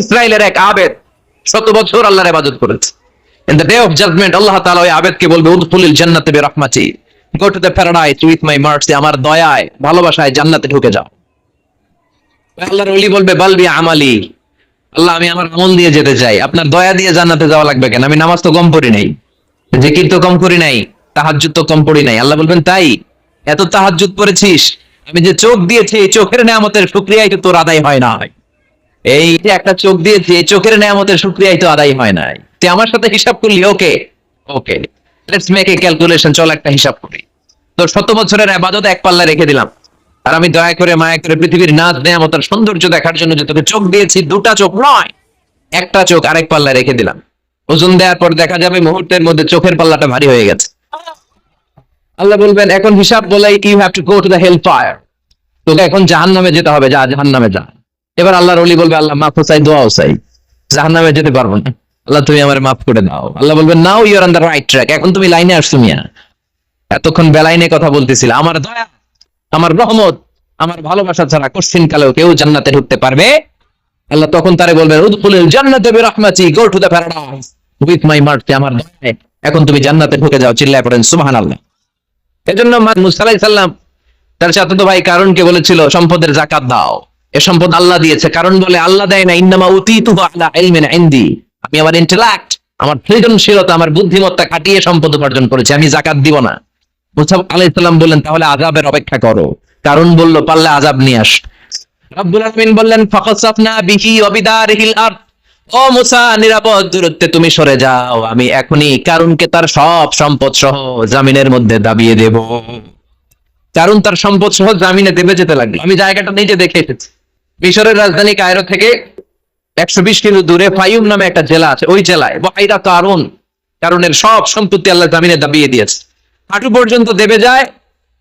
ইসরায়েলের এক আবেদ শত বছর আল্লাহর ইবাদত করেছে। In the day of judgement আল্লাহ তাআলা ওই আবেদকে বলবে জান্নাতে go to the with my mercy আমার দয়ায়, ভালোবাসায় জান্নাতে ঢুকে যাও। আল্লাহর ওলি বলবে, বালবি আমালি। আল্লাহ, আমি আমার আমল দিয়ে যেতে চাই। আপনার দয়া দিয়ে জান্নাতে যাওয়া লাগবে কেন? আমি নামাজ তো কম পড়ি নাই, জিকির তো কম করি নাই, তাহাজ্জুদ তো কম পড়ি নাই। আল্লাহ বলবেন, তাই? এত তাহাজ্জুদ পড়েছিস? আমি যে চোখ দিয়েছি চোখের নেয়ামতের শুকরিয়াই তো তোর আদায় হয় না এই যে একটা চোখ দিয়েছি এই চোখের নেয়ামতের শুকরিয়াই তো আদায় হয় নাই। তুই আমার সাথে হিসাব করলি? Okay. Okay. Let's make a calculation চল একটা হিসাব করি। তোর শত বছরের আবাদত এক পাল্লা রেখে দিলাম। আর আমি দয়া করে মায়া করে পৃথিবীর নাচ নেয়ামতের সৌন্দর্য দেখার জন্য যে তোকে চোখ দিয়েছি, দুটা চোখ নয়, একটা চোখ আরেক পাল্লা রেখে দিলাম। ওজন দেওয়ার পর দেখা যাবে মুহূর্তের মধ্যে চোখের পাল্লাটা ভারী হয়ে গেছে। আল্লাহ বলবেন, এখন হিসাব বলে you have to go to the hell fire তোকে এখন জাহান নামে যেতে হবে। যা জাহান নামে যা। এবার আল্লাহর ওলি বলবে, আল্লাহ, মাফ চাই, দোয়াও চাই। জাহান নামে যেতে পারব না। আল্লাহ, তুমি আমার মাফ করে দাও। আল্লাহ বলবেন now your on the right track এখন তুমি লাইনে আসছো, মিয়া। এতক্ষণ বেলাইনে কথা বলতেছিল। আমার দয়া, আমার রহমত, আমার ভালোবাসা ছাড়া কোশ্চিন কালেও কেউ জান্নাতে ঢুকতে পারবে? আল্লাহ তখন তারে বলবেন উদখুলিল জান্নাতে বিরহমাতি, go to the paradise. With my mercy আমার দয়ায়। এখন তুমি জান্নাতে ঢুকে যাও, চিল্লায় পড়েন, সুবহানাল্লাহ। এজন্য মুসা আলাইহিস সালাম তার চাচাতো ভাই কারণকে বলেছিল, সম্পদের জাকাত দাও। এ সম্পদ আল্লাহ দিয়েছে। কারণ বলে, আল্লাহ দেয় না, ইন্নামা আলা আমি আমার ইন্টেলেক্ট আমার সৃজনশীলতা, আমার বুদ্ধিমত্তা খাটিয়ে সম্পদ উপার্জন করেছি, আমি জাকাত দিব না। মুসা আলাইহিস সালাম বললেন, তাহলে আযাবের অপেক্ষা করো। কারণ বলল, পারলে আযাব নিয়ে আস। বললেন বিহি ও মুসা, নিরাপদ দূরত্বে তুমি সরে যাও, আমি এখনই কারুনকে তার সব সম্পদ সহ জামিনের মধ্যে দাবিয়ে দেব। কারণ তার সম্পদ সহ জামিনে দেবে যেতে লাগল। আমি জায়গাটা নিজে দেখে এসেছি। মিশরের রাজধানী কায়রো থেকে একশো বিশ কিলো দূরে ফাইম নামে একটা জেলা আছে। ওই জেলায় বাহিরা কারণ কারণের সব সম্পত্তি আল্লাহ জামিনে দাবিয়ে দিয়েছে। হাঁটু পর্যন্ত দেবে যায়,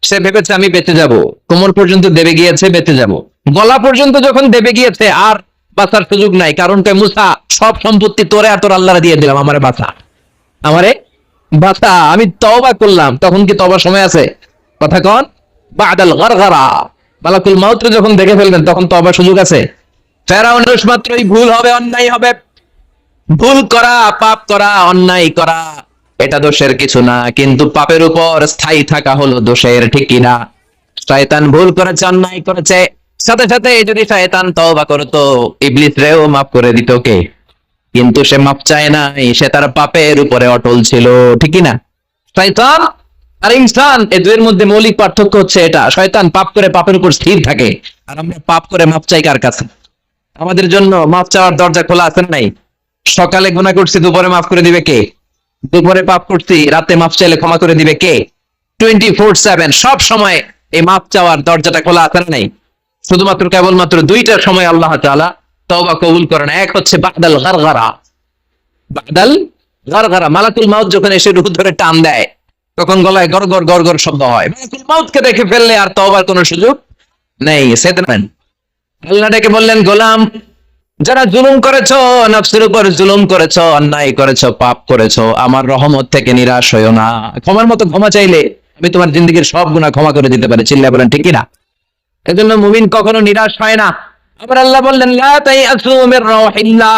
সে ভেবেছে আমি বেঁচে যাব। কোমর পর্যন্ত দেবে গিয়েছে, বেঁচে যাব। গলা পর্যন্ত যখন দেবে গিয়েছে, আর বাঁচার সুযোগ নাই, কারণ কে মুসা, সব সম্পত্তি তোরে আর তোর আল্লাহরে দিয়ে দিলাম, আমারে বাঁচা। আমারে বাঁচা। আমি তওবা করলাম। তখন কি তবার সময় আছে? কথা কন, বাদাল গরগরা। মালাকুল মাউত্র যখন দেখে ফেলবেন, তখন তবার সুযোগ আছে। ফেরাউনের মাত্রই ভুল হবে, অন্যায় হবে। ভুল করা, পাপ করা, অন্যায় করা, এটা দোষের কিছু না। কিন্তু পাপের উপর স্থায়ী থাকা হলো দোষের, ঠিক কিনা শয়তান ভুল করেছে, অন্যায় করেছে। সাথে সাথে যদি শয়তান তওবা করতো, ইবলিস রেও মাফ করে দিত কে কিন্তু সে মাপ চায় নাই, সে তার পাপের উপরে অটল ছিল, ঠিক না? শয়তান আর ইনসান, এই দুয়ের মধ্যে মৌলিক পার্থক্য হচ্ছে এটা, শয়তান পাপ করে পাপের উপর স্থির থাকে। আর আমরা পাপ করে মাপ চাই কার কাছে? আমাদের জন্য মাপ চাওয়ার দরজা খোলা আছে নাই? সকালে গুনাহ করছি, দুপুরে মাফ করে দিবে কে? দুপুরে পাপ করছি, রাতে মাফ চাইলে ক্ষমা করে দিবে কে? টোয়েন্টি ফোর সেভেন সব সময় এই মাপ চাওয়ার দরজাটা খোলা আছে না নাই? শুধুমাত্র, কেবলমাত্র দুইটার সময় আল্লাহ তাআলা তওবা কবুল করেন। এক হচ্ছে বাদাল গারগারা। বাদাল গারগারা, মালাকুল মাউত যখন এসে রুহ ধরে টান দেয় তখন গলায় গড়গড় গড়গড় শব্দ হয়। দেখে ফেললে আর তওবার কোনো সুযোগ নেই। আল্লাহ ডেকে বললেন, গোলাম, যারা জুলুম করেছ, নফসের উপর জুলুম করেছ, অন্যায় করেছ, পাপ করেছ, আমার রহমত থেকে নিরাশ হইও না। ক্ষমার মতো ক্ষমা চাইলে আমি তোমার জিন্দগির সব গুণা ক্ষমা করে দিতে পারি। চিল্লা বলেন ঠিকই না এজন্য মুমিন কখনো নিরাশ হয় না। আবার আল্লাহ বললেন, লা তাইআসু মির রাহিল্লাহ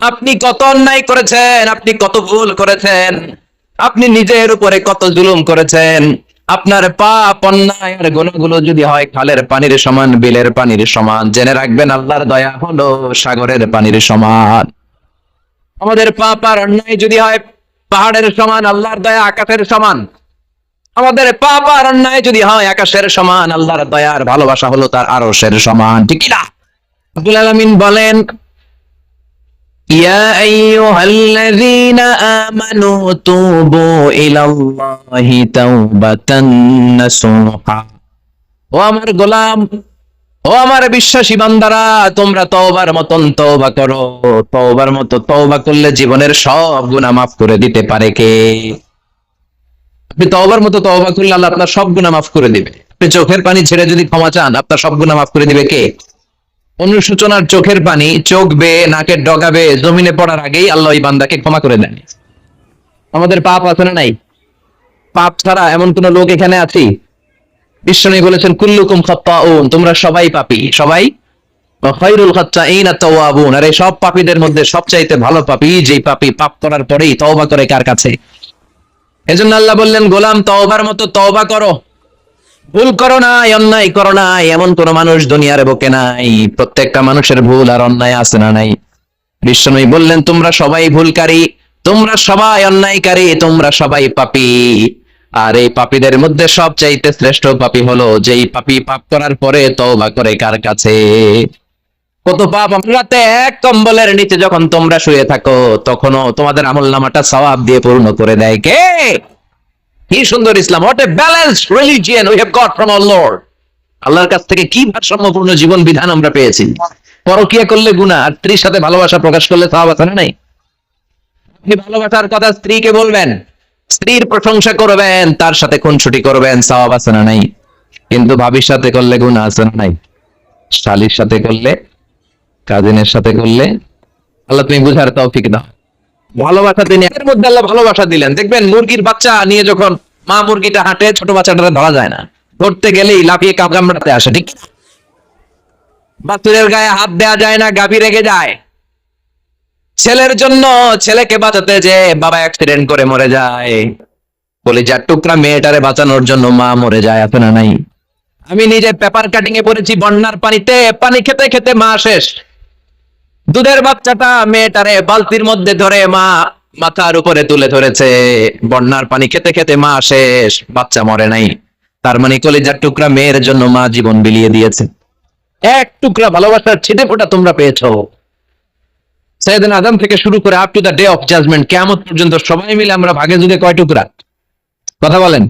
আপনি কত অন্যায় করেছেন, আপনি কত ভুল করেছেন, আপনি নিজের উপরে কত জুলুম করেছেন, আপনার পাপ, অন্যায় আর গুণগুলো যদি হয় খালের পানির সমান, বিলের পানির সমান, জেনে রাখবেন আল্লাহর দয়া হলো সাগরের পানির সমান। আমাদের পাপ আর অন্যায় যদি হয় পাহাড়ের সমান, আল্লাহর দয়া আকাশের সমান। আমাদের পাপ আর অন্যায় যদি হয় আকাশের সমান, আল্লাহর দয়ার ভালোবাসা হলো তার আরশের সমান, ঠিক না? আব্দুল আলামিন বলেন يا أيها الذين آمنوا توبوا إلى الله توبة نصوحا ও আমার গোলাম ও আমার বিশ্বাসী বান্দারা তোমরা তওবার মতন তওবা করো তওবার মতো তওবা করলে জীবনের সব গুনাহ মাফ করে দিতে পারে কে আপনি তওবার মতো তওবা করলে আল্লাহ আপনার সব গুনাহ মাফ করে দিবে আপনি চোখের পানি ছেড়ে যদি ক্ষমা চান আপনার সব গুনাহ মাফ করে দিবে কে অনুসূচনার চোখের পানি চোখ বেয়ে, নাকের ডগা ডগাবে জমিনে পড়ার আগেই আল্লাহ ওই বান্দাকে ক্ষমা করে দেন। আমাদের পাপ আছে না নাই? পাপ ছাড়া এমন কোন লোক এখানে আছি? বিশ্বনবী বলেছেন, কুল্লুকুম খাত্তাউন তোমরা সবাই পাপী। সবাই? খায়রুল খাত্তাইনা তাওয়াবুন আর এই সব পাপীদের মধ্যে সবচাইতে ভালো পাপী, যেই পাপী পাপ করার পরেই তওবা করে কার কাছে? এজন্য আল্লাহ বললেন, গোলাম তওবার মতো তওবা করো। ভুল করো না অন্যায় করো না এমন কোন মানুষ দুনিয়ার বুকে নাই। প্রত্যেকটা মানুষের ভুল আর অন্যায় আছে না নাই? বিশ্বনবী বললেন, তোমরা সবাই ভুলকারী, তোমরা সবাই অন্যায়কারী, তোমরা সবাই পাপী। আর এই পাপীদের মধ্যে সবচাইতে শ্রেষ্ঠ পাপী হলো যেই পাপী পাপ করার পরে তওবা করে কার কাছে? কত পাপ রাতে এক কম্বলের নিচে যখন তোমরা শুয়ে থাকো, তখনও তোমাদের আমল নামাটা সওয়াব দিয়ে পূর্ণ করে দেয় কে? কি সুন্দর ইসলাম what a balanced religion we have got from our Lord আল্লাহর কাছ থেকে কি ভারসাম্যপূর্ণ জীবন বিধান আমরা পেয়েছি? পরকিয়া করলে গুনাহ, আর স্ত্রীর সাথে ভালোবাসা প্রকাশ করলে সওয়াব আছে না নাই? আপনি ভালোবাসার কথা স্ত্রীকে বলবেন, স্ত্রীর প্রশংসা করবেন, তার সাথে খুনসুটি করবেন, সওয়াব আছে না নাই? কিন্তু ভাবির সাথে করলে গুনাহ আছে না নাই? শালির সাথে করলে, কাজিনের সাথে করলে, আল্লাহ তুমি বুঝার তৌফিক দাও। ভালোবাসা তিনি এর মধ্যে আল্লাহ ভালোবাসা দিলেন। দেখবেন মুরগির বাচ্চা নিয়ে যখন মা মুরগিটা হাঁটে, ছোট বাচ্চাটা ধরা যায় না। ধরতে গেলেই লাফিয়ে কামড়াতে আসে, ঠিক? বাছুরের গায়ে হাত দেওয়া যায় না, গাভী রেগে যায়। ছেলের জন্য ছেলেকে বাঁচাতে যে বাবা অ্যাক্সিডেন্ট করে মরে যায়। বলি যার টুকরা মেয়েটারে বাঁচানোর জন্য মা মরে যায়, আছে না নাই? আমি নিজে পেপার কাটিং এ পড়েছি, বন্যার পানিতে, পানি খেতে খেতে মা শেষ। দুধের বাচ্চাটা মেয়েটারে বালতির মধ্যে ধরে মা মাথার উপরে তুলে ধরেছে। বন্যার পানি খেতে খেতে মা শেষ, বাচ্চা মরে নাই। তার মানে কলিজার টুকরা মেয়ের জন্য মা জীবন বিলিয়ে দিয়েছে। এক টুকরা ভালোবাসার ছিটে ফোটা তোমরা পেয়েছ। সৈয়দিন আদম থেকে শুরু করে up to the day of judgement কেমন পর্যন্ত সবাই মিলে আমরা ভাগে যুগে কয় টুকরা? কথা বলেন।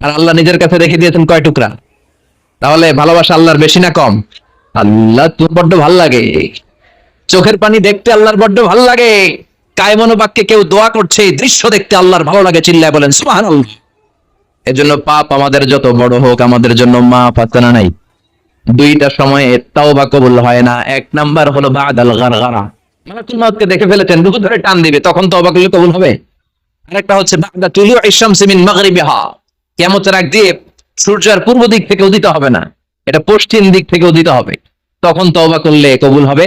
আর আল্লাহ নিজের কাছে রেখে দিয়েছেন কয় টুকরা? তাহলে ভালোবাসা আল্লাহর বেশি না কম? আল্লাহ তোর বড্ড ভালো লাগে। চোখের পানি দেখতে আল্লাহর বড্ড ভালো লাগে। কায়মনো বাক্যে কেউ দোয়া করছে দৃশ্য দেখতে আল্লাহর ভালো লাগে, চিল্লায় বলেন সুহান এজন্য পাপ আমাদের যত বড় হোক, আমাদের জন্য মা পাতানা নাই? দুইটা সময়ে তাও বা কবুল হয় না, এক নাম্বার হলো বাদাল গারগারা। মালাকুল মাউতকে দেখে ফেলেছেন রুহু ধরে টান দিবে, তখন তওবা করলে কবুল হবে। আরেকটা হচ্ছে বাগদা তুলু ইশামসি মিন মাগরিবিহা। কিয়ামতের দিয়ে সূর্যের পূর্ব দিক থেকে উদিত হবে না, এটা পশ্চিম দিক থেকে উদিত হবে। তখন তওবা করলে কবুল হবে।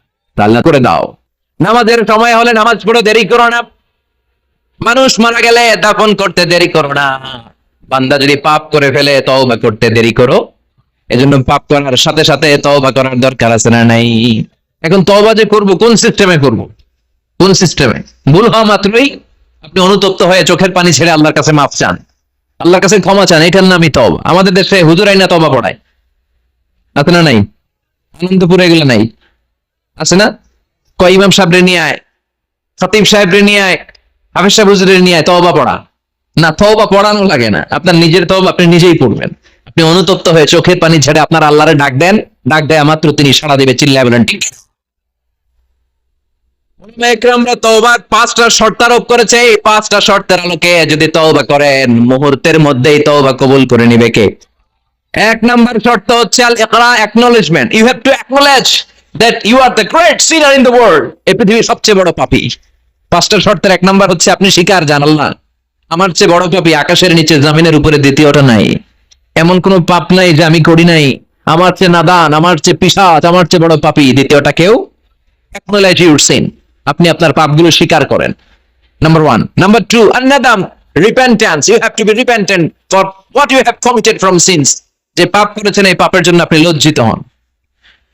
তা করে দাও। নামাজের সময় হলে নামাজ পড়ে, দেরি করো না। মানুষ মারা গেলে দাফন করতে দেরি করো না। বান্দা যদি পাপ করে ফেলে, তওবা করতে দেরি করো। এজন্য পাপ করার সাথে সাথে তওবা করার দরকার আছে না নাই? এখন তওবা যে করব, কোন সিস্টেমে করব? কোন সিস্টেমে ভুল হওয়া মাত্রই আপনি অনুতপ্ত হয়ে চোখের পানি ছেড়ে আল্লাহর কাছে মাফ চান। আল্লাহর কাছে ক্ষমা চান, এটার নামই তব আমাদের দেশে হুজুর আইনা তবা পড়ায়। আছে না নাই? আনন্দপুরে এগুলো নাই? আছে না? কয় ইমাম সাহেব নিয়ে আয়? খতিব সাহেব নিয়ে আয়? হাফিজ সাহেব হুজুরের নিয়ে আয়, তওবা পড়া। না, তওবা পড়ানো লাগে না। আপনার নিজের তওবা আপনি নিজেই পড়বেন। আপনি অনুতপ্ত হয়ে চোখের পানি ছেড়ে আপনার আল্লাহরে ডাক দেন, ডাক দেয় মাত্র তিনি সাড়া দিবে, চিল্লায় বলেন, ঠিক পাঁচটা শর্ত আরোপ করেছে। এই পাঁচটা শর্তের আলোকে যদি তওবা করেন, মুহূর্তের মধ্যেই তওবা কবুল করে নিবে কে? এক নাম্বার শর্ত হচ্ছে আল ইকরা acknowledgement you have to acknowledge that you are the great sinner in the world এই পৃথিবীর সবচেয়ে বড় পাপী। পাঁচটা শর্তের এক নাম্বার হচ্ছে, আপনি স্বীকার জান আল্লাহ আমার চেয়ে বড় পাপী আকাশের নিচে, জমিনের উপরে দ্বিতীয়টা নাই। এমন কোনো পাপ নাই যে আমি করি নাই। আমার চেয়ে নাদান, আমার চেয়ে পিসাচ, আমার চেয়ে বড় পাপী। দ্বিতীয়টা কেউ অ্যাকনোলেজ ইউর সিন আপনি আপনার পাপগুলো স্বীকার করেন। Number one number two আন্নাদাম repentance you have to be repentant for what you have committed from sins যে পাপ করেছেন, এই পাপের জন্য আপনি লজ্জিত হন।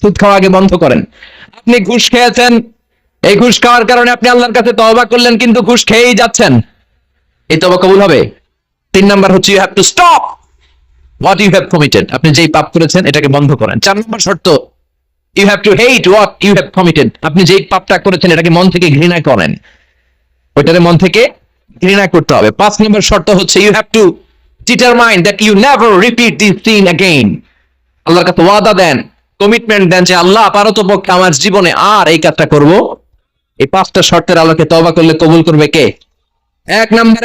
সুদ খাওয়া আগে বন্ধ করেন। আপনি ঘুষ খেয়েছেন, এই ঘুষ খাওয়ার কারণে আপনি আল্লাহর কাছে তবা করলেন, কিন্তু ঘুষ খেয়েই যাচ্ছেন। এই তবা কবুল হবে? তিন নাম্বার হচ্ছে you have to stop what you have committed আপনি যেই পাপ করেছেন, এটাকে বন্ধ করেন। চার নম্বর শর্ত you have to hate what you have committed আপনি যেই পাপটা করেছেন, এটাকে মন থেকে ঘৃণা করেন। ওইটারে মন থেকে ঘৃণা করতে হবে। পাঁচ নম্বর শর্ত হচ্ছে you have to determine that you never repeat this sin again আল্লাহর কাছে ওয়াদা দেন কমিটমেন্ট দেন যে আল্লাহ আপাতত পক্ষে আমার জীবনে আর এই কাজটা করব। এই পাঁচটা শর্তের আলোকে তবা করলে কবুল করবে কে? এক নম্বরে